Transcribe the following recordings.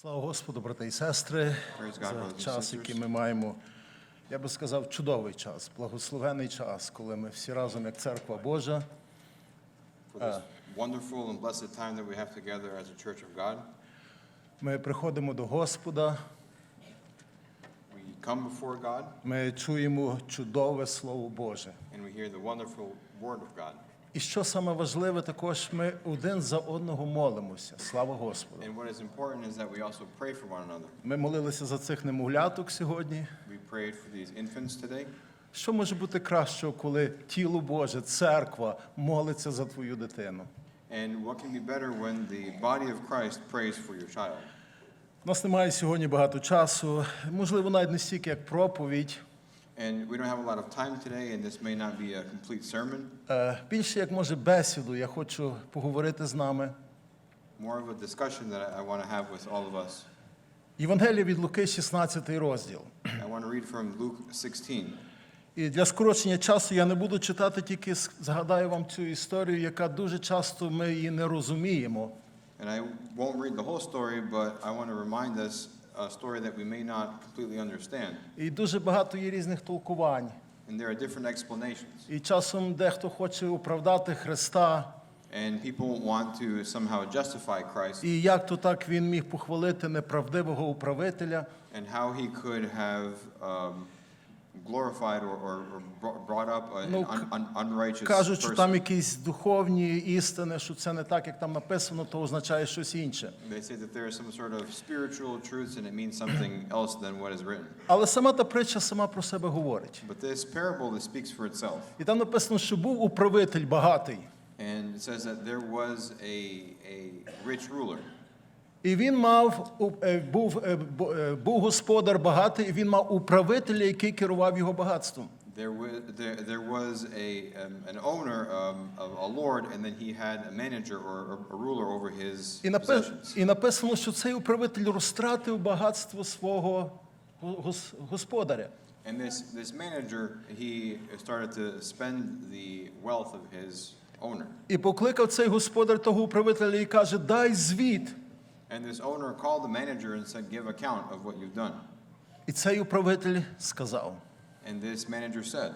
Слава Господу, брати і сестри, за час, який ми маємо. Я би сказав, чудовий час, благословений час, коли ми всі разом, як церква Божа, God. ми приходимо до Господа, come before God ми чуємо чудове Слово Боже. and we hear the wonderful word of God. І що саме важливе, також ми один за одного молимося. Слава Господу. And what is important is that we also pray for one another. Ми молилися за цих немовляток сьогодні. We prayed for these infants today. Що може бути кращого, коли тіло Боже, церква молиться за твою дитину? And what can be better when the body of Christ prays for your child? У нас немає сьогодні багато часу, можливо, навіть не стільки як проповідь. And we don't have a lot of time today, and this may not be a complete sermon, Е, Більше як може бесіду, я хочу поговорити з нами. more of a discussion that I- I want to have with all of us. Євангелія від Луки, 16 розділ. I want to read from Luke 16. І для скорочення часу я не буду читати, тільки с- згадаю вам цю історію, яка дуже часто ми її не розуміємо. And I won't read the whole story, but I want to remind us a story that we may not completely understand. І дуже багато є різних толкувань. And there are different explanations. І часом дехто хоче оправдати Христа, And people want to somehow justify Christ і як то так він міг похвалити неправдивого управителя. and how he could have um, glorified or, or, or brought- up an Ну, un, un, unrighteous Кажуть, що там якісь духовні істини, що це не так, як там написано, то означає щось інше. They say that there are some sort of spiritual truths and it means something else than what is written. Але сама та притча сама про себе говорить. But this parable that speaks for itself. І там написано, що був управитель багатий, And it says that there was a, a rich ruler. І він мав е, був, е, е, був господар багатий, і він мав управителя, який керував його багатством. There was, there, there was a, um, an owner, um, a lord, and then he had a manager or a- ruler over his І, напи- possessions. і написано, що цей управитель розтратив багатство свого го- господаря. And this, this manager, he started to spend the wealth of his owner. І покликав цей господар того управителя і каже: Дай звіт. And this owner called the manager and said, give account of what you've done. І цей управитель сказав: And this manager said,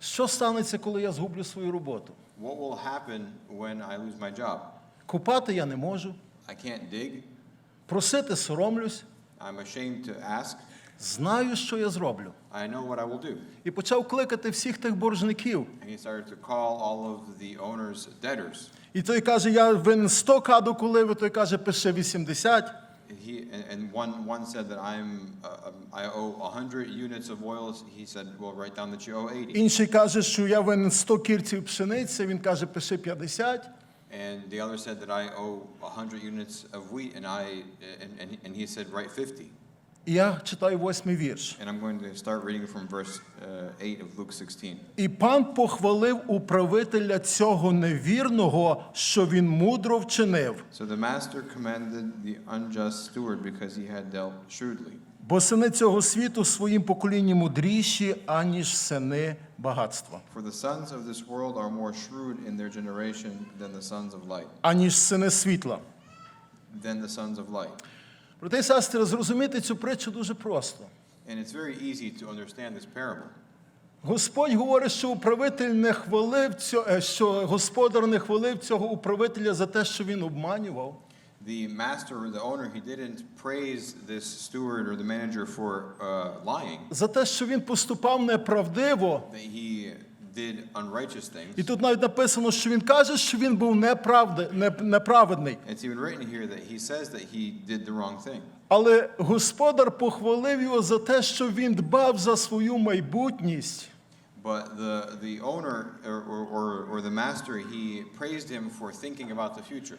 Що станеться, коли я згублю свою роботу? what will happen when I lose my job? Купати я не можу, I can't dig. просити соромлюсь, I'm ashamed to ask. Знаю, що я зроблю. I know what I will do. І почав кликати всіх тих боржників. And he started to call all of the owner's debtors. І той каже: Я винен 100 каду коливи, той каже, пиши 80. He, and, one, one said that I'm, uh, um, I owe 100 units of oil. He said, well, write down that you owe 80. Інший каже, що я винен 100 кільців пшениці, він каже, пиши 50. And the other said that I owe 100 units of wheat, and I, and, and, and he said, write 50. І я читаю восьмий вірш. And I'm going to start reading from verse uh, 8 of Luke 16. І пан похвалив управителя цього невірного, що він мудро вчинив. So the master commanded the unjust steward because he had dealt shrewdly. Бо сини цього світу своїм поколінні мудріші, аніж сини багатства, For the sons of this world are more shrewd in their generation than the sons of light, аніж сини світла. than the sons of light. І сестри, зрозуміти цю притчу дуже просто. And it's very easy to understand this parable. Господь говорить, що управитель не хвалив цього, е, що господар не хвалив цього управителя за те, що він обманював. The master or the owner, he didn't praise this steward or the manager for uh, lying, За те, що він поступав неправдиво. that he did unrighteous І тут навіть написано, що він каже, що він був неправди, не- неправедний. It's even written here that he says that he did the wrong thing. Але господар похвалив його за те, що він дбав за свою майбутність. But the, the owner or, or, or, or the master, he praised him for thinking about the future.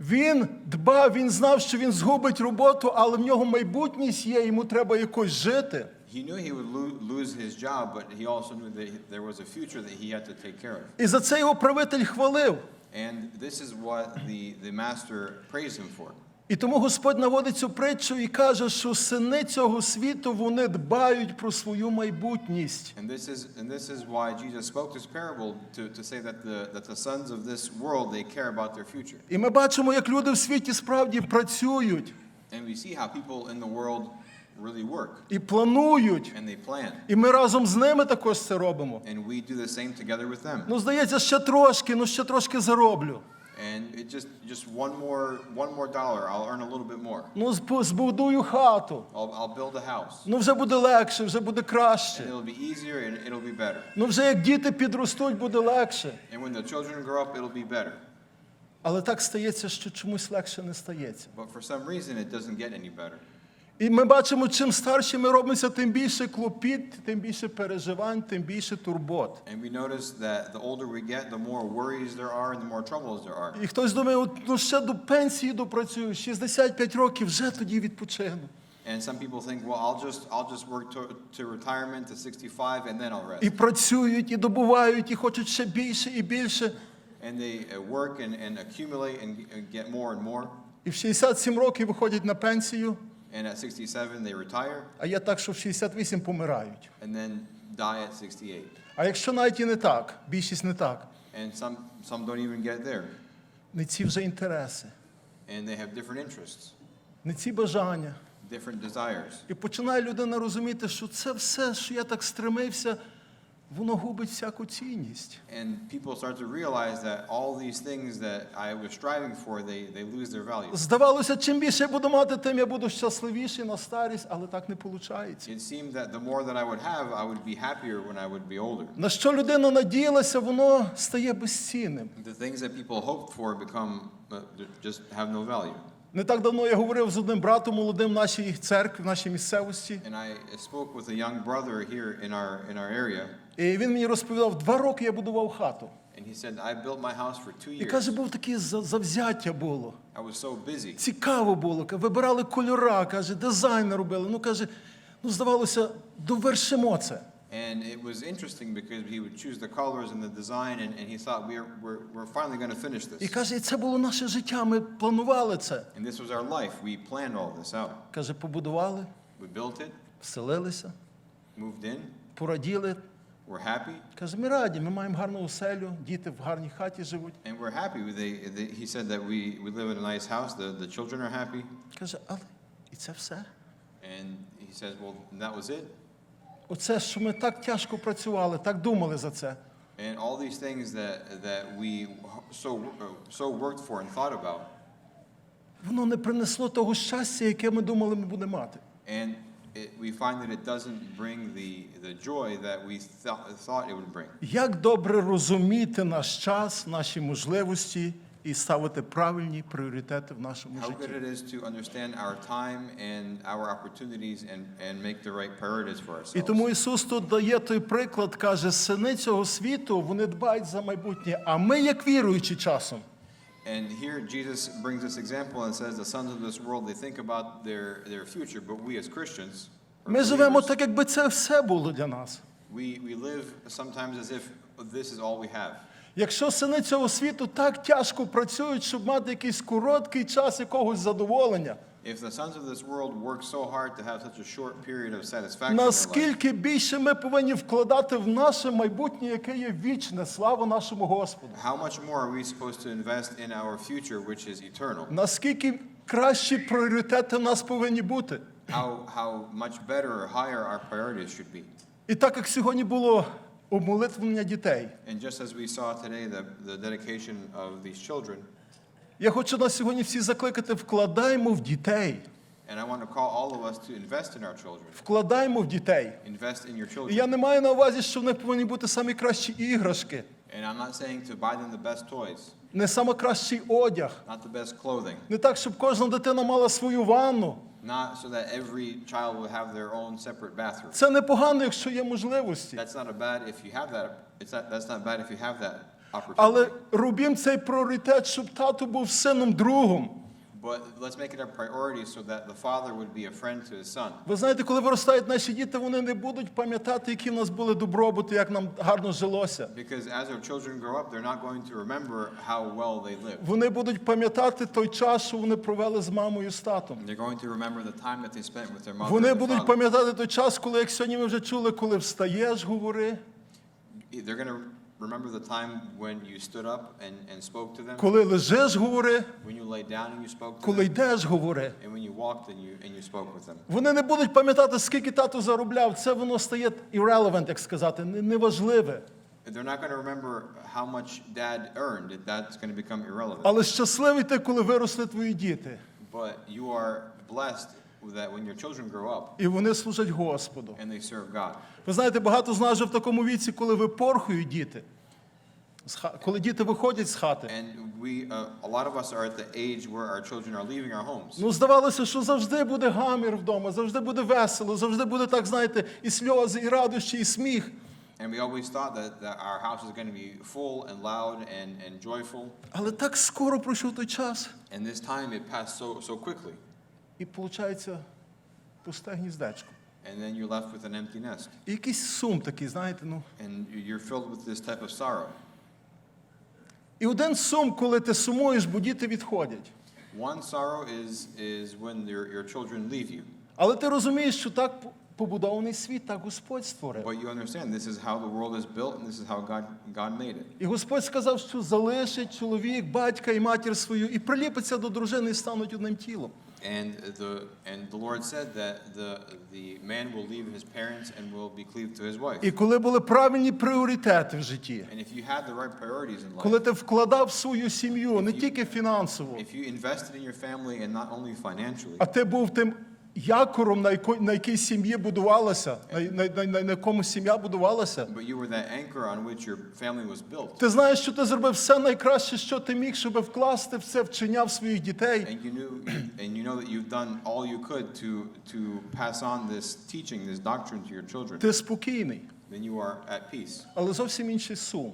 Він дбав, він знав, що він згубить роботу, але в нього майбутність є, йому треба якось жити. He knew he would lose his job, but he also knew that there was a future that he had to take care of. І за це його правитель хвалив. And this is what the, the master praised him for. І тому Господь наводить цю притчу і каже, що сини цього світу вони дбають про свою майбутність. And this is, and this is why Jesus spoke this parable to, to say that the, that the sons of this world, they care about their future. І ми бачимо, як люди в світі справді працюють. And we see how people in the world really work і планують. and they plan. І ми разом з ними також це робимо. And we do the same together with them. Ну, здається, ще трошки, ну ще трошки зароблю. And it just just one more one more dollar, I'll earn a little bit more. Ну, збудую хату. I'll, I'll build a house. Ну, вже буде легше, вже буде And it'll be easier and it'll be better. Ну, вже як діти підростуть, буде легше. And when the children grow up, it'll be better. Але так стається, що чомусь легше не стається. But for some reason, it doesn't get any better. І ми бачимо, чим старші ми робимося, тим більше клопіт, тим більше переживань, тим більше турбот. And we notice that the older we get, the more worries there are and the more troubles there are. І хтось думає, от, ну ще до пенсії допрацюю, 65 років, вже тоді відпочину. And some people think, well, I'll just I'll just work to, to retirement to 65 and then I'll rest. І працюють, і добувають, і хочуть ще більше і більше. And they uh, work and, and accumulate and and get more and more. І в 67 років виходять на пенсію, And at 67, they retire а є так, що в 68 помирають. and then die at 68. А якщо навіть і не так, більшість не так, And some, some don't even get there. не ці вже інтереси, And they have different interests, не ці бажання. different desires. І починає людина розуміти, що це все, що я так стремився, воно губить всяку цінність. And people start to realize that all these things that I was striving for, they, they lose their value. Здавалося, чим більше я буду мати, тим я буду щасливіший на старість, але так не виходить. It seemed that the more that I would have, I would be happier when I would be older. На що людина надіялася, воно стає безцінним. The things that people hoped for become, uh, just have no value. Не так давно я говорив з одним братом молодим в нашій церкві, в нашій місцевості. And I spoke with a young brother here in our, in our area, І він мені розповідав, два роки я будував хату. and he said, I built my house for two І каже, був таке за- завзяття було. I was so busy. Цікаво було. Вибирали кольора, каже, дизайн робили. Ну каже, ну здавалося, довершимо це. And it was interesting because he would choose the colors and the design, and, and he thought, we're, we're, we're finally going to finish І this. каже, і це було наше життя. Ми планували це. And this was our life. We planned all this out. Каже, побудували, We built it, вселилися, moved in, пораділи. we're happy, Каже, ми раді, ми маємо гарну оселю, діти в гарній хаті живуть. and we're happy. They, they, he said that we, we live in a nice house, the, the children are happy. Каже, але і це все. And he says, well, that was it. Оце, що ми так тяжко працювали, так думали за це. And all these things that, that we so, so worked for and thought about, Воно не принесло того щастя, яке ми думали, ми будемо мати. and it, we find that it doesn't bring the, the joy that we thought thought it would bring. Як добре розуміти наш час, наші можливості і ставити правильні пріоритети в нашому How good житті. it is to understand our time and our opportunities and, and make the right priorities for І тому. Ісус тут дає той приклад, каже, сини цього світу, вони дбають за майбутнє, а ми, як віруючі часом, And here Jesus brings this example and says the sons of this world, they think about their, their future, but we as Christians, or ми живемо believers, так, якби це все було для нас. we, we live sometimes as if this is all we have. Якщо сини цього світу так тяжко працюють, щоб мати якийсь короткий час якогось задоволення, If the sons of this world work so hard to have such a short period of satisfaction in their life, наскільки більше ми повинні вкладати в наше майбутнє, яке є вічне, слава нашому Господу. how much more are we supposed to invest in our future, which is eternal? Наскільки кращі пріоритети в нас повинні бути. How, how much better or higher our priorities should be. І так як сьогодні було умолитвлення дітей, And just as we saw today, the, the dedication of these children, я хочу нас сьогодні всі закликати, вкладаємо в дітей, and I want to call all of us to invest in our children, Вкладаємо в дітей. invest in your І я не маю на увазі, що в них повинні бути самі кращі іграшки, And I'm not saying to buy them the best toys, не найкращий одяг, not the best clothing, не так, щоб кожна дитина мала свою ванну. not so that every child will have their own separate bathroom. Це непогано, якщо є можливості. That's not a bad if you have that. It's not, that's not bad if you have that opportunity. Але робім цей пріоритет, щоб тато був сином другом. But let's make it a priority so that the father would be a friend to his son. Ви знаєте, коли виростають наші діти, вони не будуть пам'ятати, які в нас були добробути, як нам гарно жилося. Because as our children grow up, they're not going to remember how well they lived. Вони будуть пам'ятати той час, що вони провели з мамою з татом. They're going to remember the time that they spent with their mother Вони and their father. пам'ятати той час, коли, як сьогодні ми вже чули, коли встаєш, говори. They're going to remember the time when you stood up and, and spoke to them? Коли лежиш, говори, When you lay down and you spoke to коли them? йдеш, говори. And when you walked and you, and you spoke with them? Вони не будуть пам'ятати, скільки тато заробляв. Це воно стає irrelevant, як сказати, не- неважливе. They're not going to remember how much dad earned. That's going to become irrelevant. Але щасливий ти, коли виросли твої діти, But you are blessed that when your children grow up і вони служать Господу. and they serve God. Ви знаєте, багато з нас вже в такому віці, коли випорхують діти, з ха- коли діти виходять з хати. And we, uh, a lot of us are at the age where our children are leaving our homes. Ну, здавалося, що завжди буде гамір вдома, завжди буде весело, завжди буде так, знаєте, і сльози, і радощі, і сміх. And we always thought that, that our house is going to be full and loud and, and joyful. Але так скоро пройшов той час, And this time it passed so, so quickly. І виходить пусте гніздечко. And then you're left with an empty nest. І якийсь сум такий, знаєте, ну. And you're filled with this type of sorrow. І один сум, коли ти сумуєш, бо діти відходять. One sorrow is, is when your, your children leave you. Але ти розумієш, що так побудований світ, так Господь створив. But you understand this is how the world is built and this is how God, God made it. І Господь сказав, що залишить чоловік, батька і матір свою, і приліпиться до дружини і стануть одним тілом. And the, and the Lord said that the, the man will leave his parents and will be cleaved to his wife. І коли були правильні пріоритети в житті, And if you had the right priorities in life, коли ти вкладав в свою сім'ю не тільки фінансово, if you invested in your family and not only financially, а ти був тим якором, на яко- на якій сім'я будувалася, на, на, на, на, на якому сім'я будувалася. but you were that anchor on which your family was built, Ти знаєш, що ти зробив все найкраще, що ти міг, щоб вкласти в це вчення в своїх дітей. and you knew, and you know that you've done all you could to, to pass on this teaching, this doctrine to your children, Ти спокійний, then you are at peace. але зовсім інший сум.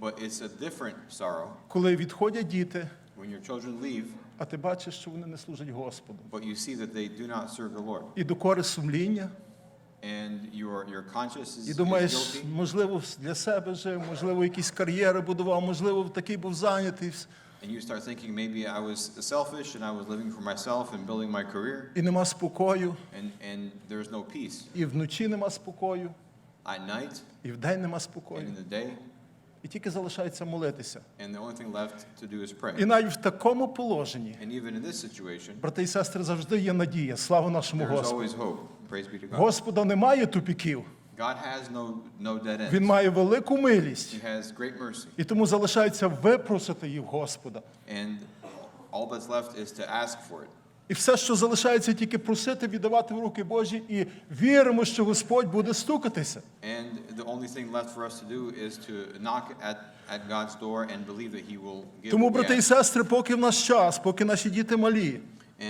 But it's a different sorrow Коли відходять діти, when your children leave, а ти бачиш, що вони не служать Господу. but you see that they do not serve the Lord. І докори сумління, And your, your conscience is, і is думаєш, guilty. можливо, для себе жив, можливо, якісь кар'єри будував, можливо, такий був зайнятий, And you start thinking maybe I was selfish and I was living for myself and building my career, і нема спокою, and, and there's no peace. і вночі нема спокою, At night і вдень нема and спокою. in the day, І тільки залишається молитися. and the only thing left to do is І навіть в такому положенні, And even in this situation, брати і сестри, завжди є надія. Слава нашому there's Господу. always hope. Praise be to God. Господа немає тупіків. God has no, no dead Він має велику милість. He has great mercy. І тому залишається випросити її в Господа. And all that's left is to ask for it. І все, що залишається, тільки просити, віддавати в руки Божі, і віримо, що Господь буде стукатися. And the only thing left for us to do is to knock at, at God's door and believe that He will give Тому, брати і сестри, поки в нас час, поки наші діти малі,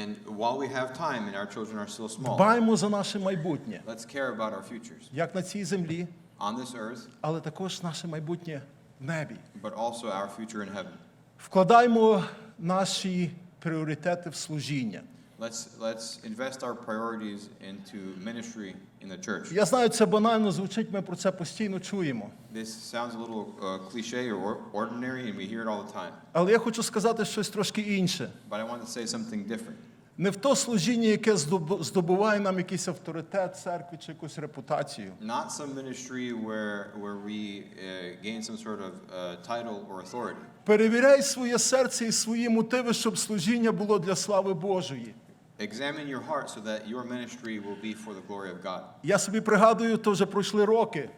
And while we have time and our children are still small, дбаємо за наше майбутнє, let's care about our futures як на цій землі, on this earth, але також наше майбутнє в небі. but also our future in heaven. Вкладаймо наші пріоритети в служіння. Let's, let's invest our priorities into ministry in the church. Я знаю, це банально звучить, ми про це постійно чуємо. This sounds a little uh, cliche or ordinary, and we hear it all the time. Але я хочу сказати щось трошки інше. But I want to say something different. Не в то служіння, яке здобу- здобуває нам якийсь авторитет церкви чи якусь репутацію. Not some ministry where, where we uh, gain some sort of uh, title or authority. Перевіряй своє серце і свої мотиви, щоб служіння було для слави Божої. Examine your heart so that your ministry will be for the glory of God. Я собі пригадую, то вже пройшли роки.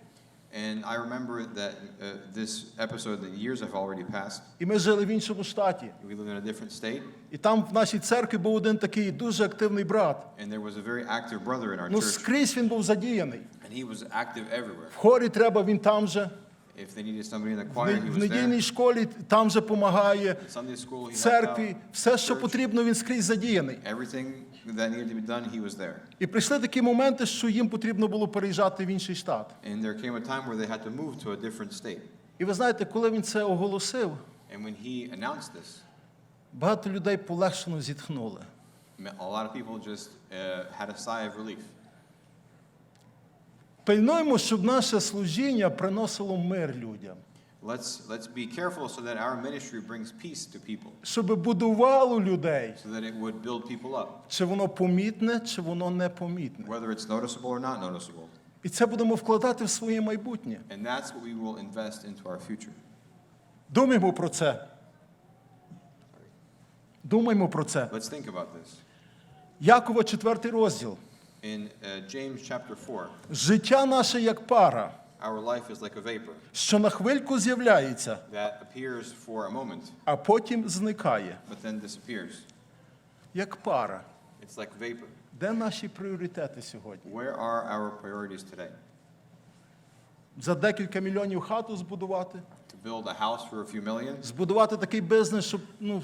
And I remember that uh, this episode, the years have already passed. І ми жили в іншому штаті. We live in a different state, І там в нашій церкві був один такий дуже активний брат. and there was a very active brother in our Ну, church, скрізь він був задіяний. and he was active everywhere. В хорі треба, він там же. If they needed somebody in the В choir, не- he В was недільній школі там же допомагає. In Sunday school, В he helped церкві, все, що Church, потрібно, він скрізь задіяний. Everything that needed to be done, he was there. І прийшли такі моменти, що їм потрібно було переїжджати в інший штат. And there came a time where they had to move to a different state. І ви знаєте, коли він це оголосив, And when he announced this, багато людей полегшено зітхнули. a lot of people just uh, had a sigh of relief. Пильнуємо, щоб наше служіння приносило мир людям, Let's, let's be careful so that our ministry brings peace to people, щоб будувало людей, so that it would build people up, чи воно помітне, чи воно непомітне. whether it's noticeable or not noticeable. І це будемо вкладати в своє майбутнє. And that's what we will invest into our future. Думаємо про це. Думаємо про це. Let's think about this. Якова, 4 розділ. In uh, James chapter 4, Життя наше як пара, our life is like a vapor що на хвильку з'являється, that appears for a moment, а потім зникає. but then disappears. Як пара. It's like vapor. Де наші пріоритети сьогодні? Where are our priorities today? За декілька мільйонів хату збудувати, To build a house for a few million? збудувати такий бізнес, щоб ну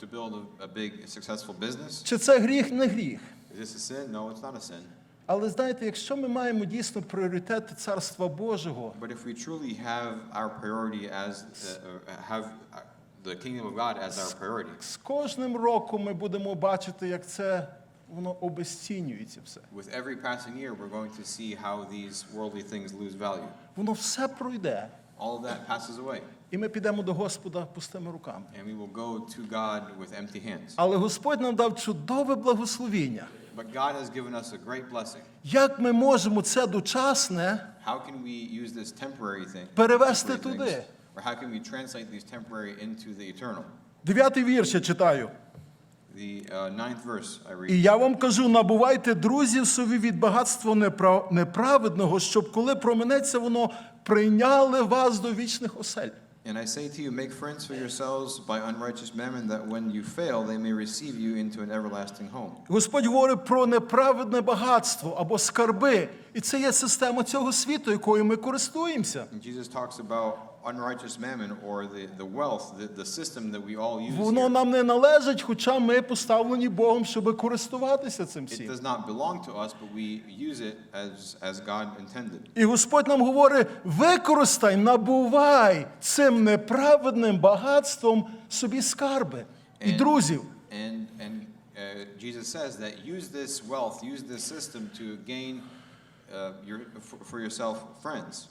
To build a, a big successful business? чи це гріх, не гріх. Is this a sin? No, it's not a sin. Але знаєте, якщо ми маємо дійсно пріоритети Царства Божого, But if we truly have our priority as, uh, uh, have uh, the kingdom of God as our priority, з кожним роком ми будемо бачити, як це воно обесцінюється все. with every passing year, we're going to see how these worldly things lose value. Воно все пройде, All of that passes away, і ми підемо до Господа пустими руками. and we will go to God with empty hands. Але Господь нам дав чудове благословіння. But God has given us a great blessing. Як ми можемо це дочасне How can we use this temporary thing? перевести temporary туди? things, Or how can we translate these temporary into the eternal? Дев'ятий вірш я читаю. The uh, ninth verse I read. І я вам кажу: набувайте друзів собі від багатства непра- неправедного, щоб коли проминеться воно, прийняли вас до вічних осель. And I say to you, make friends for yourselves by unrighteous mammon, that when you fail, they may receive you into an everlasting home. Господь говорить про неправедне багатство або скарби. І це є система цього світу, якою ми користуємося. And Jesus talks about Воно нам не належить, хоча ми поставлені Богом, щоб користуватися цим всім. І Господь нам говорить: використай, набувай цим неправедним багатством собі скарби і друзів. Uh, Jesus says that use this wealth, use this system to gain uh, your, for, for yourself friends,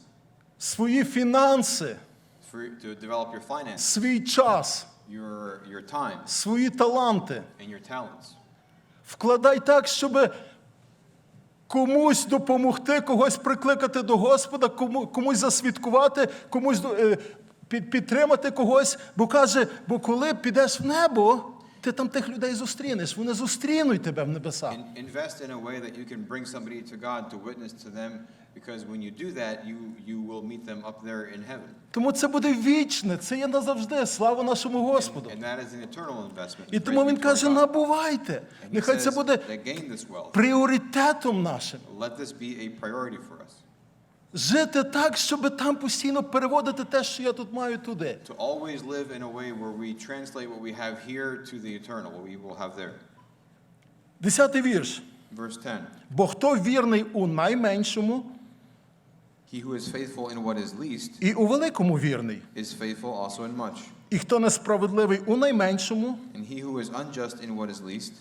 свої фінанси, to develop your finances, свій час, your, your time, свої таланти. and your talents. Вкладай так, щоб комусь допомогти, когось прикликати до Господа, кому, комусь засвідкувати, комусь е, під, підтримати когось. Бо каже, бо коли підеш в небо, ти там тих людей зустрінеш. Вони зустрінуть тебе в небесах. Invest in a way that you can bring somebody to God to witness to them, because when you do that, you, you will meet them up there in heaven. Тому це буде вічне, це є назавжди. Слава нашому Господу. And that is an eternal investment. І тому він каже: набувайте. Нехай це буде пріоритетом нашим. Let this be a priority for us. Жити так, щоб там постійно переводити те, що я тут маю туди. To always live in a way where we translate what we have here to the eternal, what we will have there. Десятий вірш. Verse 10 Бо хто вірний у найменшому, He who is faithful in what is least і у великому вірний, is faithful also in much. і хто несправедливий у найменшому, And he who is unjust in what is least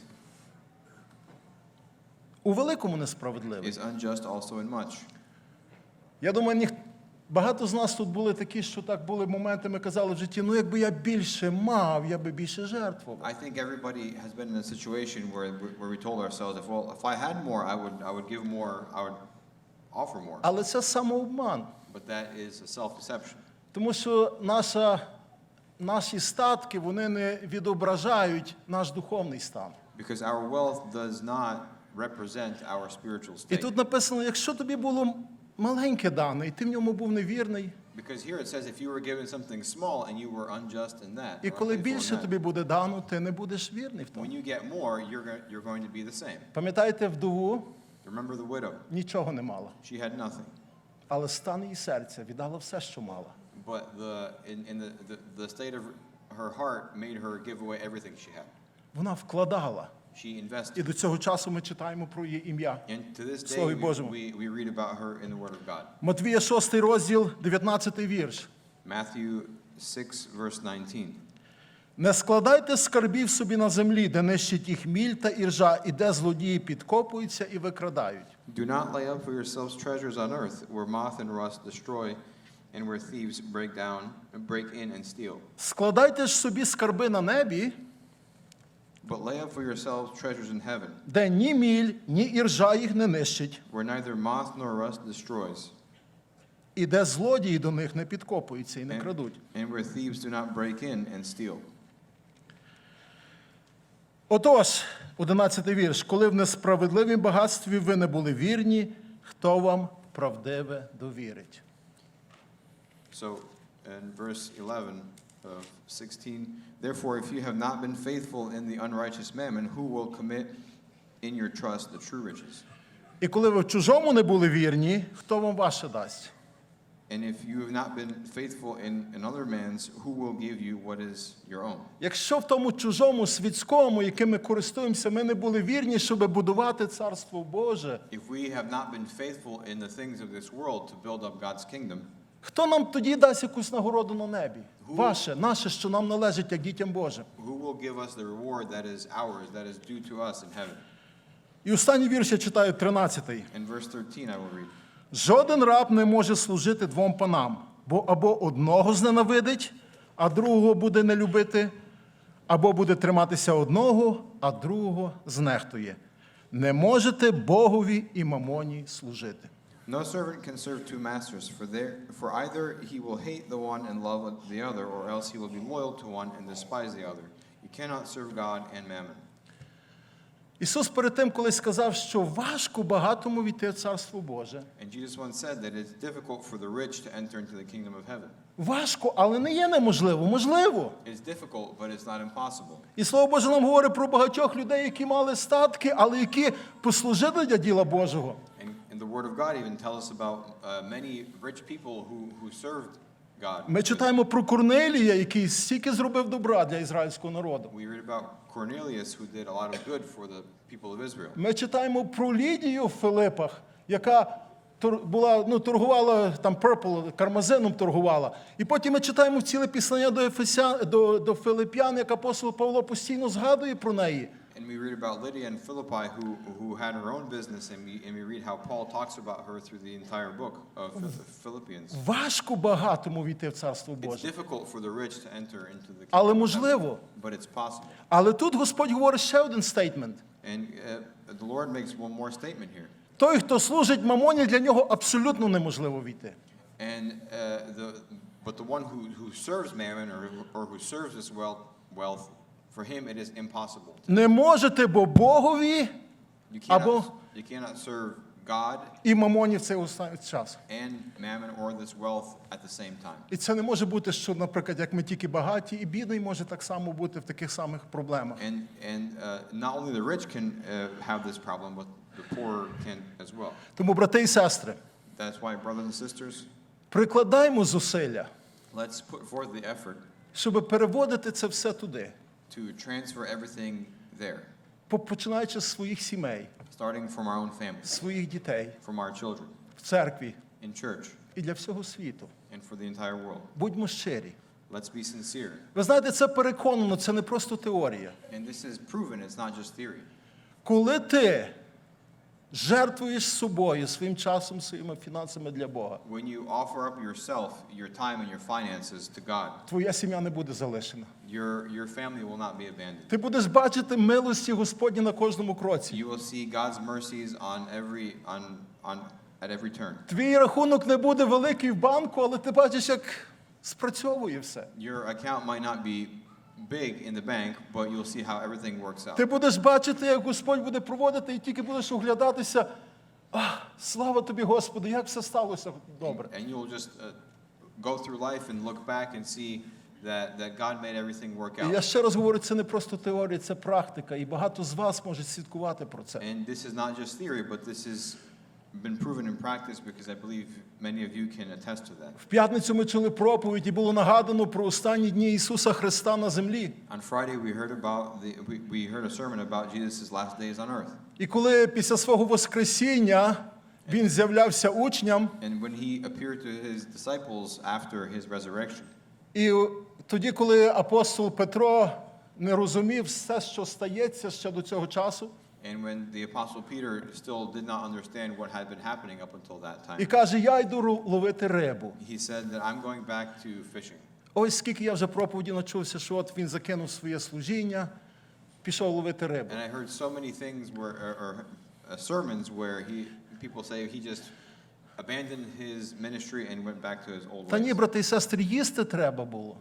у великому несправедливий. is unjust also in much. Я думаю, ніх... багато з нас тут були такі, що так були моменти, ми казали в житті, ну якби я більше мав, я би більше жертвував. I think everybody has been in a situation where, where we told ourselves, if, well, if I had more, I would, I would give more, I would offer more. Але це самообман. But that is a self-deception. Тому що наша, наші статки вони не відображають наш духовний стан. Because our wealth does not represent our spiritual І тут написано: якщо тобі було маленьке дане, і ти в ньому був невірний, Because here it says if you were given something small and you were unjust in that, і or коли unfaithful in більше that, тобі буде дано, ти не будеш вірний в тому. when you get more, you're, go- you're going to be the same. Пам'ятаєте, вдову Remember the widow? нічого не мала, She had nothing. але стан її серця віддала все, що мала. But the, in, in the, the, the state of her heart made her give away everything she had. Вона вкладала. She І invested. до цього часу ми читаємо про її ім'я. And to this day, Слові we, we, we read about her in the Word of God. Матвія 6 розділ, 19 вірш. Matthew 6, verse 19. Не складайте скарбів собі на землі, де нищить їх міль та іржа, і де злодії підкопуються і викрадають. Do not lay up for yourselves treasures on earth, where moth and rust destroy, and where thieves break down, break in and steal. Складайте ж собі скарби на небі, But lay up for yourselves treasures in heaven, де ні міль, ні іржа їх не нищить, where neither moth nor rust destroys, і де злодії до них не підкопуються і не and, крадуть. and where thieves do not break in and steal. Отож, 11 вірш, коли в несправедливім багатстві ви не були вірні, хто вам правдиве довірить? So, in verse 11 of 16, therefore, if you have not been faithful in the unrighteous mammon, who will commit in your trust the true riches? І коли ви в чужому не були вірні, хто вам ваше дасть? And if you have not been faithful in another man's, who will give you what is your own? Якщо в тому чужому світському, яким ми користуємося, ми не були вірні, щоб будувати царство Боже, If we have not been faithful in the things of this world to build up God's kingdom, хто нам тоді дасть якусь нагороду на небі? Ваше, наше, що нам належить як дітям Божим. who will give us the reward that is ours, that is due to us in heaven? І останній вірш я читаю 13. In verse 13, I will read. Жоден раб не може служити двом панам, бо або одного зненавидить, а другого буде не любити, або буде триматися одного, а другого знехтує. Не можете Богові і мамоні служити. No servant can serve two masters, for, there, for either he will hate the one and love the other, or else he will be loyal to one and despise the other. You cannot serve God and mammon. Ісус перед тим колись сказав, що важко багатому війти в Царство Боже. And Jesus once said that it's difficult for the rich to enter into the kingdom of heaven. Важко, але не є неможливо. Можливо. It's difficult, but it's not impossible. І Слово Боже нам говорить про багатьох людей, які мали статки, але які послужили для діла Божого. And, and the Word of God even tells us about uh, many rich people who, who served God. Ми читаємо про Корнелія, який стільки зробив добра для ізраїльського народу. We read about Cornelius, who did a lot of good for the people of Israel. Ми читаємо про Лідію в Филипах, яка тор- була, ну, торгувала там purple, кармазином торгувала. І потім ми читаємо ціле післання до, Ефесян, до, до Филип'ян, як апостол Павло постійно згадує про неї. And we read about Lydia and Philippi, who, who had her own business, and we, and we read how Paul talks about her through the entire book of Philippians. Важко багатому війти в Царство It's Боже. difficult for the rich to enter into the kingdom, of можливо. but it's possible. Але тут Господь говорить ще один стейтмент. And uh, the Lord makes one more statement here. Той, хто служить мамоні, для нього абсолютно неможливо війти. And uh, the, but the one who, who serves mammon or, or who serves this wealth, wealth, for him it is impossible. Не можете, бо Богові You Або- cannot, you cannot serve God і мамоні в цей останній час. and mammon or this wealth at the same time. І це не може бути, що, наприклад, як ми тільки багаті, і бідний може так само бути в таких самих проблемах. And, and uh, not only the rich can uh, have this problem, but the poor can as well. Тому, брати і сестри, That's why, brothers and sisters, прикладаємо зусилля, let's put forth the effort щоб переводити це все туди, to transfer everything there, по- починаючи з своїх сімей, starting from our own families, своїх дітей, from our children, в церкві in church, і для всього світу. and for the entire world. Будьмо щирі. Let's be sincere. Ви знаєте, це переконано, це не просто теорія. And this is proven, it's not just theory. Коли ти жертвуєш собою, своїм часом, своїми фінансами для Бога, When you offer up yourself, your time, and your finances to God, твоя сім'я не буде залишена. your, your family will not be abandoned. Ти будеш бачити милості Господні на кожному кроці. You will see God's mercies on every, on, on, at every turn. Твій рахунок не буде великий в банку, але ти бачиш, як спрацьовує все. Your account might not be big in the bank, but you'll see how everything works out. Ти будеш бачити, як Господь буде проводити, і тільки будеш оглядатися. Слава тобі, Господи, як все сталося добре. And you'll just uh, go through life and look back and see that, that God made everything work І я ще раз говорю, це не просто теорія, це практика. І багато з вас можуть свідкувати про це. And this is not just theory, but this has been proven in practice because I believe many of you can attest to that. В п'ятницю ми чули проповідь і було нагадано про останні дні Ісуса Христа на землі. On Friday, we heard about the, we, we heard a sermon about Jesus' last days on earth. І коли після свого Воскресіння Він з'являвся учням, And when he appeared to his disciples after his resurrection, і тоді, коли апостол Петро не розумів все, що стається ще до цього часу, and when the apostle Peter still did not understand what had been happening up until that і time, каже: Я йду ру- ловити рибу. he said that I'm going back to fishing. Ось скільки я вже проповіді начувся, що от він закинув своє служіння, пішов ловити рибу. And I heard so many things where, or, or uh, sermons where he, people say he just abandoned his ministry and went back to his old Та ні, ways. брати і сестри, їсти треба було.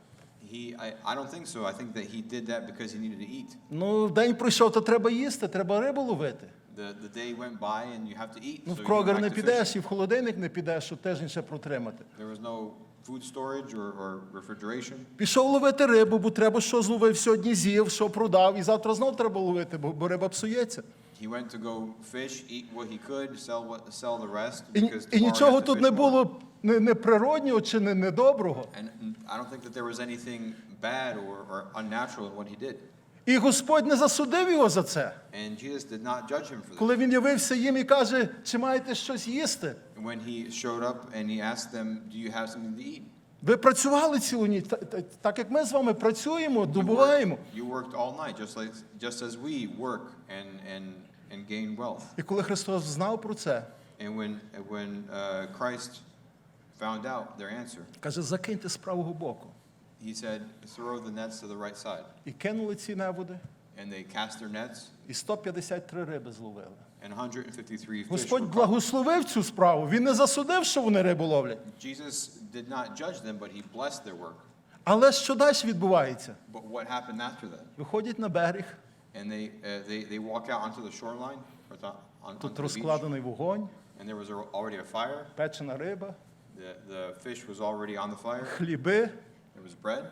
He, I, I don't think so. I think that he did that because he needed to eat. Ну, день пройшов, то треба їсти, треба рибу ловити. The, the day went by and you have to eat. Ну, so в you крогер back не to підеш і в холодильник не підеш, щоб тиждень ще протримати. There was no food storage or, or refrigeration. Пішов ловити рибу, бо треба, що зловив сьогодні з'їв, що продав, і завтра знов треба ловити, бо, бо риба псується. He went to go fish, eat what he could, sell what, sell the rest І, because і tomorrow he нічого has to тут fish more. було не, не чи не недоброго. And I don't think that there was anything bad or, or unnatural in what he did. І Господь не засудив його за це. And Jesus did not judge him for. Коли він явився їм і каже, чи маєте щось їсти? When he showed up and he asked them, Do you have something to eat? Ви працювали цілу ніч, та- та- так як ми з вами працюємо, You добуваємо. worked, you worked all night, just, like, just as we work and, and, and gain wealth. І коли Христос знав про це, And when, when uh, Christ found out their answer, каже, закиньте з правого боку. he said, Throw the nets to the right side. І кинули ці неводи, And they cast their nets, і 153 риби зловили. and 153 fish Господь caught. благословив цю справу. Він не засудив, що вони рибу ловлять. Jesus did not judge them, but he blessed their work. Але що далі відбувається? But what happened after that? Виходять на берег, And they, uh, they, they walk out onto the shoreline, or the, on, onto тут the beach, розкладений вогонь, and there was al- already a fire. печена риба, The, the fish was already on the fire. хліби. There was bread.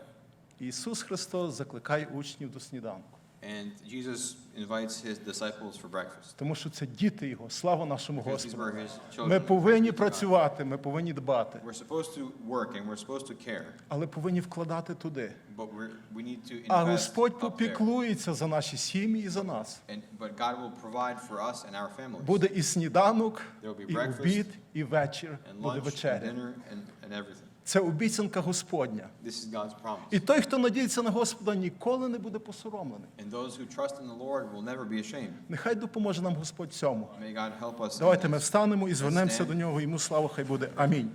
Ісус Христос закликає учнів до сніданку. And Jesus invites his disciples for breakfast. Тому що це діти Його. Слава нашому Because these Господу. were his children. Ми повинні працювати, ми повинні дбати, We're supposed to work and we're supposed to care, але повинні вкладати туди. but we're, we need to А invest Господь up there. попіклується за наші сім'ї і за нас. And, but God will provide for us and our families. Буде і сніданок, There will be і breakfast, обід, і вечір. and Буде lunch and вечеря. dinner and, and everything. Це обіцянка Господня. This is God's promise. І той, хто надіється на Господа, ніколи не буде посоромлений. And those who trust in the Lord will never be ashamed. Нехай допоможе нам Господь цьому. May God help us. Давайте ми встанемо і звернемося до нього. Йому слава хай буде. Амінь.